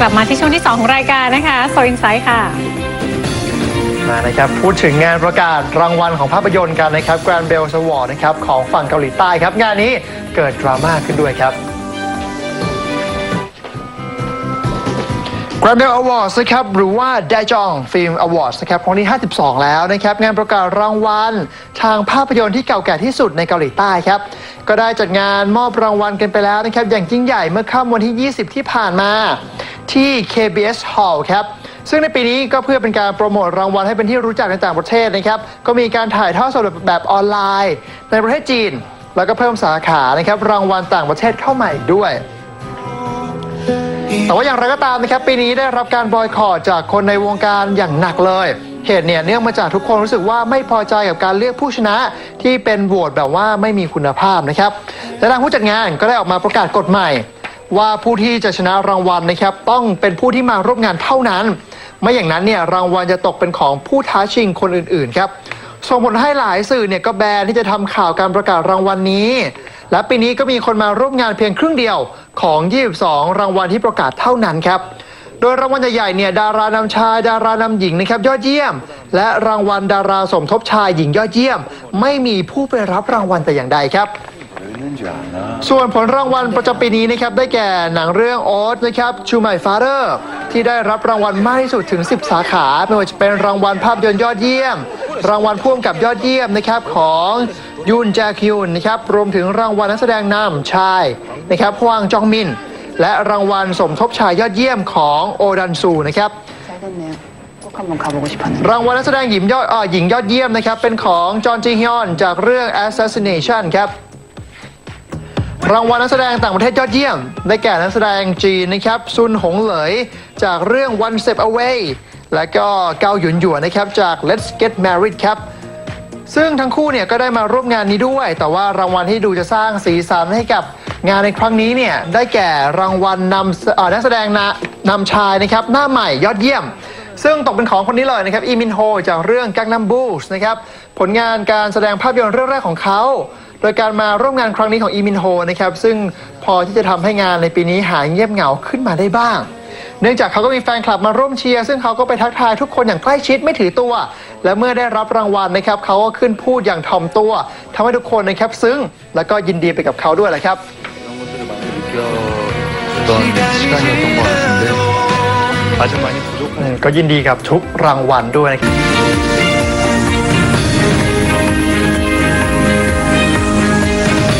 กลับมาที่ช่วงที่ 2 ของรายการนะคะโซอินไซด์ค่ะ มานะครับพูดถึงงานประกาศรางวัลของภาพยนตร์กันนะครับ Grand Bell Award นะครับของฝั่งเกาหลีใต้ครับ งานนี้เกิดดราม่าขึ้นด้วยครับ Grand Bell Awards นะครับหรือว่า d a j o n g Film Awards นะครับครั้งที่52 แล้วนะครับ งานประกาศรางวัล ทางภาพยนตร์ที่เก่าแก่ที่สุดในเกาหลีใต้ครับ ก็ได้จัดงานมอบรางวัลกันไปแล้วนะครับ อย่างยิ่งใหญ่เมื่อค่ำวันที่ 20 ที่ผ่านมา ที่ KBS Hall ครับ ซึ่งในปีนี้ก็เพื่อเป็นการโปรโมทรางวัลให้เป็นที่รู้จักในต่างประเทศนะครับ ก็มีการถ่ายทอดสดแบบออนไลน์ ในประเทศจีน แล้วก็เพิ่มสาขานะครับรางวัลต่างประเทศเข้ามาอีกด้วยแต่ว่าอย่างไรก็ตามนะครับปีนี้ได้รับการบอยคอรจากคนในวงการอย่างหนักเลย เหตุเนี่ยเนื่องมาจากทุกคนรู้สึกว่าไม่พอใจกับการเลือกผู้ชนะที่เป็นโหวตแบบว่าไม่มีคุณภาพนะครับและทางผู้จัดงานก็ได้ออกมาประกาศกฎใหม่ ว่าผู้ที่จะชนะรางวัลนะครับ ต้องเป็นผู้ที่มาร่วมงานเท่านั้น ไม่อย่างนั้นเนี่ยรางวัลจะตกเป็นของผู้ท้าชิงคนอื่นๆครับส่งผลให้หลายสื่อเนี่ยก็แบนที่จะทำข่าวการประกาศรางวัลนี้ และปีนี้ก็มีคนมาร่วมงานเพียงครึ่งเดียวของ 22 รางวัลที่ประกาศเท่านั้นครับ โดยรางวัลใหญ่ๆเนี่ยดารานำชาย ดารานำหญิงนะครับยอดเยี่ยม และรางวัลดาราสมทบชายหญิงยอดเยี่ยม ไม่มีผู้ไปรับรางวัลแต่อย่างใดครับ ส่วนผลรางวัลประจำปีนี้นะครับได้แก่หนังเรื่องโอ๊ตนะครับชูไมฟาเ h อร์ที่ได้รับรางวัลมากที่สุดถึง 10 สาขาไม่ว่าจะเป็นรางวัลภาพยนตร์ยอดเยี่ยม รางวัลพ่วงกับยอดเยี่ยมนะครับของยุนแจคิวนนะครับรวมถึงรางวัลนักแสดงนำชายนะครับฮวางจองมิน และรางวัลสมทบชายยอดเยี่ยมของโอดันซูนะครับ 잘 됐네요. 꼭 한번 가보고 싶었는데. รางวัลนักแสดงหญิงยอดเอ่อหญิงยอดเยี่ยมนะครับ เป็นของจอห์นจีฮยอนจากเรื่อง Assassination ครับ รางวัลนักแสดงต่างประเทศยอดเยี่ยม ได้แก่นักแสดงจีนนะครับซุนหงเหลย จากเรื่อง One Step Away และก็เกาหยุนหยวนนะครับจาก Let's Get Married ครับซึ่งทั้งคู่เนี่ยก็ได้มาร่วมงานนี้ด้วย แต่ว่ารางวัลที่ดูจะสร้างสีสันให้กับงานในครั้งนี้เนี่ยได้แก่รางวัลนำเอ่อนักแสดงนะนำชายนะครับหน้าใหม่ยอดเยี่ยม ซึ่งตกเป็นของคนนี้เลยนะครับอีมินโฮจากเรื่องกังนัมบูสนะครับผลงานการแสดงภาพยนตร์เรื่องแรกของเขา โดยการมาร่วมงานครั้งนี้ของอีมินโฮนะครับซึ่งพอที่จะทำให้งานในปีนี้หายเงียบเหงาขึ้นมาได้บ้าง เนื่องจากเขาก็มีแฟนคลับมาร่วมเชียร์ ซึ่งเขาก็ไปทักทายทุกคนอย่างใกล้ชิดไม่ถือตัว และเมื่อได้รับรางวัลนะครับเขาก็ขึ้นพูดอย่างถ่อมตัวทำให้ทุกคนนะครับซึ้งแล้วก็ยินดีไปกับเขาด้วยแหละครับ 아직 많이 부족한 ก็ยินดีกับทุกรางวัลด้วยนะครับ